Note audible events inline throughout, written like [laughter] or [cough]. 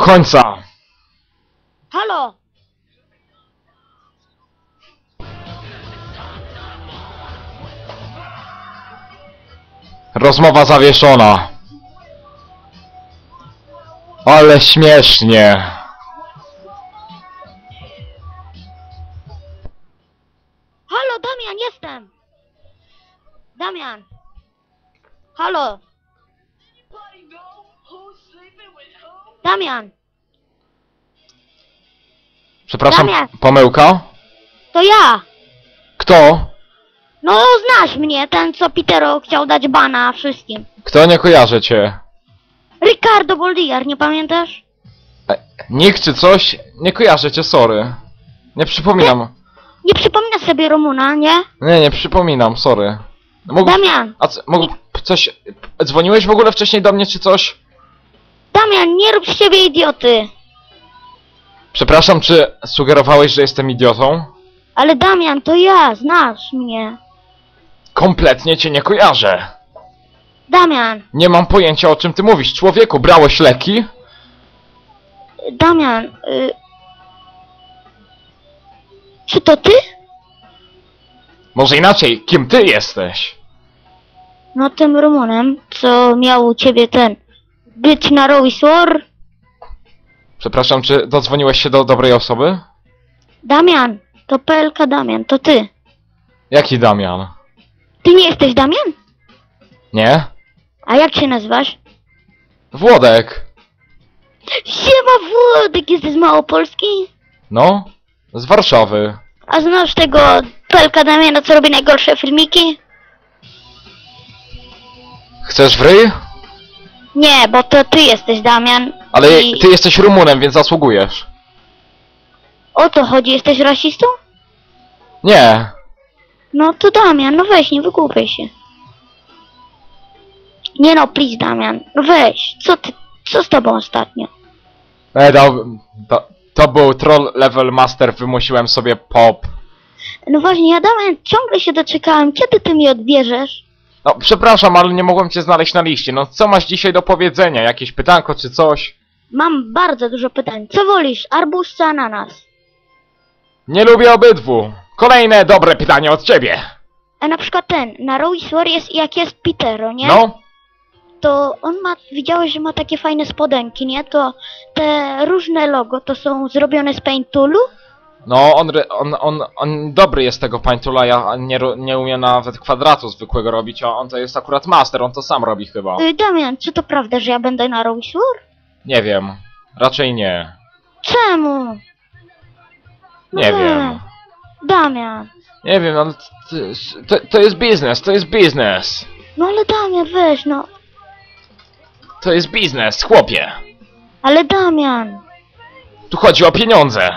końca. Halo! Rozmowa zawieszona. Ale śmiesznie. Halo, Damian, jestem! Damian! Halo! Damian! Przepraszam, Damian. pomyłka? To ja! Kto? No, znasz mnie, ten co Petero chciał dać bana wszystkim. Kto nie kojarzy cię? Ricardo Boldiar, nie pamiętasz? Nikt czy coś? Nie kojarzę cię, sorry. Nie przypominam. Nie przypominasz sobie Romuna, nie? Nie, nie przypominam, sorry. Mógł... Damian! A co, mógł coś... Dzwoniłeś w ogóle wcześniej do mnie czy coś? Damian, nie rób z siebie idioty! Przepraszam, czy sugerowałeś, że jestem idiotą? Ale Damian, to ja, znasz mnie. Kompletnie cię nie kojarzę. Damian, Nie mam pojęcia o czym ty mówisz. Człowieku, brałeś leki? Damian, y... Czy to ty? Może inaczej, kim ty jesteś? No tym Rumunem, co miał u ciebie ten... Być na Rowies War? Przepraszam, czy dodzwoniłeś się do dobrej osoby? Damian, to PLK Damian, to ty. Jaki Damian? Ty nie jesteś Damian? Nie? A jak się nazywasz? Włodek. Siema Włodek, jesteś z Małopolski? No? Z Warszawy. A znasz tego PLK Damiana, co robi najgorsze filmiki? Chcesz w ryj? Nie, bo to ty jesteś Damian. Ale I ty jesteś Rumunem, więc zasługujesz. o to chodzi, jesteś rasistą? Nie. No to Damian, no weź, nie wygłupiaj się. Nie no, please Damian, no weź, co ty, co z tobą ostatnio? E, to, to, to był troll level master, wymusiłem sobie pop. No właśnie, ja Damian ciągle się doczekałem, kiedy ty mi odbierzesz? No, przepraszam, ale nie mogłem cię znaleźć na liście. No, co masz dzisiaj do powiedzenia? Jakieś pytanko czy coś? Mam bardzo dużo pytań. Co wolisz, arbuz czy ananas? Nie lubię obydwu. Kolejne dobre pytanie od ciebie. A na przykład ten, na Royce War jest, jak jest Petero, nie? No? To on ma, widziałeś, że ma takie fajne spodenki, nie? To te różne logo to są zrobione z Paint Toolu? No, on, on, on, on dobry jest tego pańtula, ja nie, ro- nie umiem nawet kwadratu zwykłego robić, a on to jest akurat master, on to sam robi chyba. Y, Damian, czy to prawda, że ja będę na War? Nie wiem. Raczej nie. Czemu? No Nie weź. wiem. Damian. Nie wiem, ale to, to, to jest biznes, to jest biznes. No ale Damian, weź no. To jest biznes, chłopie. Ale Damian. Tu chodzi o pieniądze.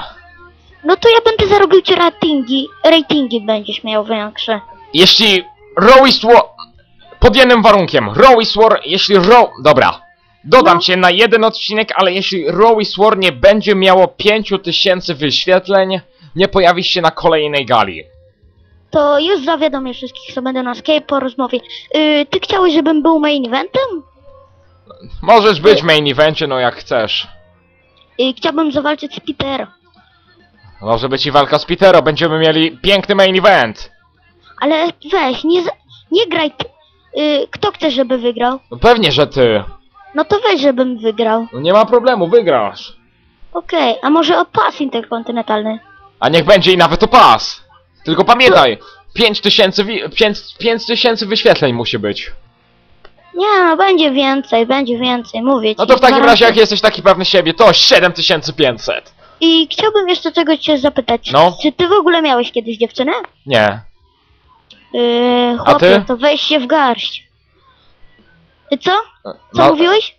No to ja będę zarobił ci ratingi. Ratingi będziesz miał większe. Jeśli Rowies War... Pod jednym warunkiem. Rowies War, jeśli Ro... Dobra. Dodam No. cię na jeden odcinek, ale jeśli Rowies War nie będzie miało 5000 wyświetleń, nie pojawisz się na kolejnej gali. To już zawiadomię wszystkich, co będą na Skype po rozmowie. Yy, ty chciałeś, żebym był main eventem? Możesz być w main evencie, no jak chcesz. Yy, chciałbym zawalczyć z Petero. Może być i walka z Pitero, będziemy mieli piękny main event. Ale weź, nie, nie graj. Yy, kto chce, żeby wygrał? No pewnie, że ty. No to weź, żebym wygrał. No nie ma problemu, wygrasz. Okej, a może o pas interkontynentalny? A niech będzie i nawet o pas. Tylko pamiętaj, 5000 wi- 5 5000 wyświetleń musi być. Nie, no będzie więcej, będzie więcej, mówię ci. No to w takim razie, jak jesteś taki pewny siebie, to 7500. I chciałbym jeszcze czegoś cię zapytać. No. Czy ty w ogóle miałeś kiedyś dziewczynę? Nie. Yy, chłopie, ty? to weź się w garść. Ty co? Co No, mówiłeś?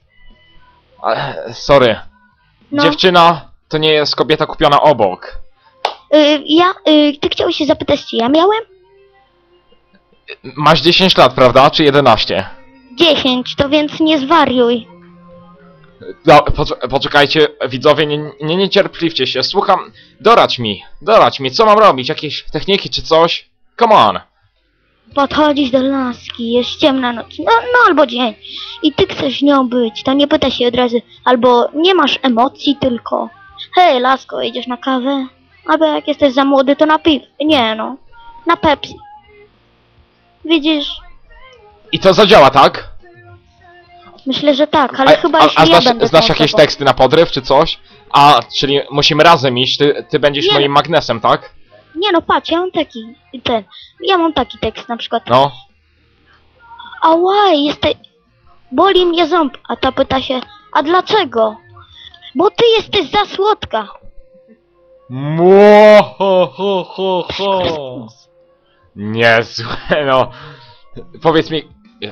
e, Sorry. No. Dziewczyna to nie jest kobieta kupiona obok. Yy, ja, yy, ty chciałeś się zapytać, czy ja miałem? Masz 10 lat, prawda? Czy 11? 10, to więc nie zwariuj. No, pocz- poczekajcie, widzowie, nie, nie niecierpliwcie się. Słucham, dorać mi, dorać mi, co mam robić? Jakieś techniki czy coś? Come on. podchodzisz do laski, jest ciemna noc, no, no albo dzień i ty chcesz nią być, to nie pyta się od razu, albo nie masz emocji tylko, hej lasko, idziesz na kawę? Albo jak jesteś za młody, to na piw, nie no, na Pepsi. Widzisz, I to zadziała, tak? Myślę, że tak, ale chyba a, jeśli a ja znasz, będę znasz jakieś teksty na podryw, czy coś? A, czyli musimy razem iść, ty, ty będziesz Nie. moim magnesem, tak? Nie no, patrz, ja mam taki, ten, ja mam taki tekst na przykład, No. Ała, jesteś... Boli mnie ząb, a ta pyta się, a dlaczego? Bo ty jesteś za słodka. Mo, ho, ho, ho, ho. Niezłe, no. Powiedz mi,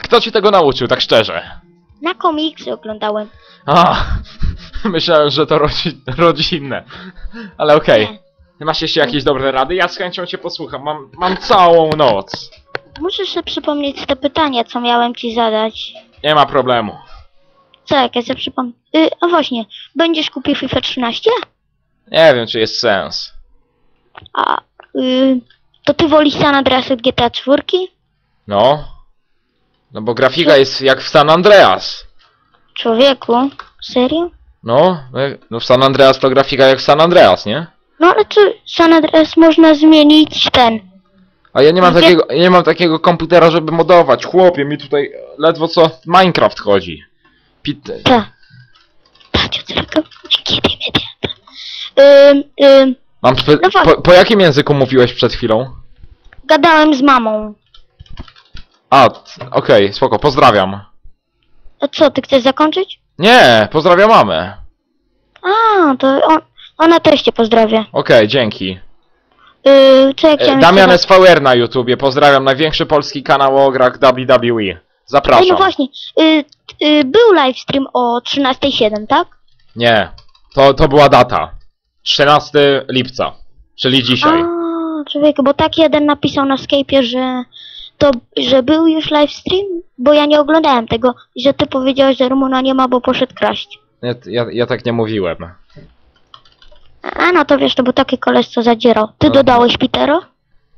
kto ci tego nauczył, tak szczerze? Na komiksy oglądałem. A, [laughs] myślałem, że to rodzi, rodzinne. Ale okej. Masz jeszcze jakieś dobre rady? Ja z chęcią cię posłucham. Mam, mam całą noc. Musisz sobie przypomnieć te pytania, co miałem ci zadać. Nie ma problemu. Co, jak ja sobie przypomnę? Y, a właśnie, będziesz kupił FIFA 13? Nie wiem, czy jest sens. A, y, to ty wolisz San Andreas od GTA 4? No. No bo grafika jest jak w San Andreas. Człowieku, serio? No, no w San Andreas to grafika jak w San Andreas, nie? No ale czy San Andreas można zmienić ten? A ja nie mam takiego, ja nie mam takiego komputera, żeby modować. Chłopie, mi tutaj ledwo co Minecraft chodzi. Pit... Ta. Patrz, tylko kiedy media. Ym, ym, Mam spe... No po, po jakim języku mówiłeś przed chwilą? gadałem z mamą. A, t- okej, spoko, pozdrawiam. A co, ty chcesz zakończyć? Nie, pozdrawiam mamę. A, to on, ona też cię pozdrawia. Okej, dzięki. Yy, co ja E, chciałem Damian jeszcze SVR na YouTubie, pozdrawiam, największy polski kanał o grach WWE. Ej, Zapraszam. no właśnie, yy, yy, był livestream o 13.07, tak? Nie, to, to była data. 13 lipca, czyli dzisiaj. A, człowieku, bo tak jeden napisał na Skype'ie, że to, że był już livestream, bo ja nie oglądałem tego, i że ty powiedziałeś, że Rumuna nie ma, bo poszedł kraść. Ja, ja, ja tak nie mówiłem. A no to wiesz, to był taki koleś, co zadzierał. Ty Mhm. dodałeś Petero?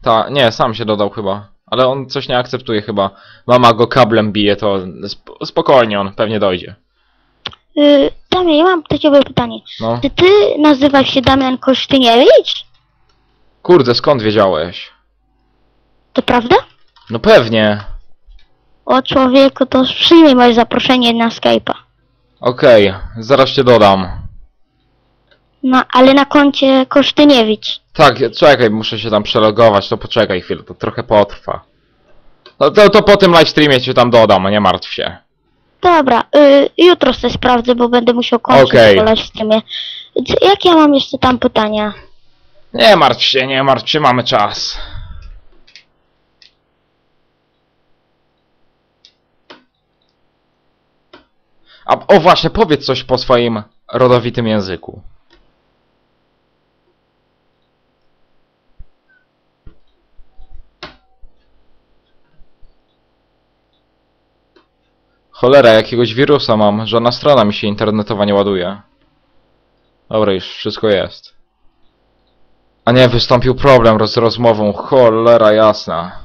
Ta, nie, sam się dodał chyba. Ale on coś nie akceptuje chyba. Mama go kablem bije, to sp spokojnie, on pewnie dojdzie. Yy, Damian, ja mam do ciebie pytanie. No. Czy ty nazywasz się Damian Kosztyniewicz? Kurde, skąd wiedziałeś? To prawda? No pewnie. O człowieku, to przyjmij moje zaproszenie na Skype'a. Okej, zaraz cię dodam. No, ale na koncie Kosztyniewicz. Tak, czekaj, muszę się tam przelogować, to poczekaj chwilę, to trochę potrwa. No to, to po tym livestreamie cię tam dodam, nie martw się. Dobra, y, jutro sobie sprawdzę, bo będę musiał kończyć Okej. okay. w streamie. Jak ja mam jeszcze tam pytania? Nie martw się, nie martw się, mamy czas. A, o właśnie, powiedz coś po swoim rodowitym języku. Cholera, jakiegoś wirusa mam. Żadna strona mi się internetowa nie ładuje. Dobra, już wszystko jest. A nie, wystąpił problem z rozmową. Cholera jasna.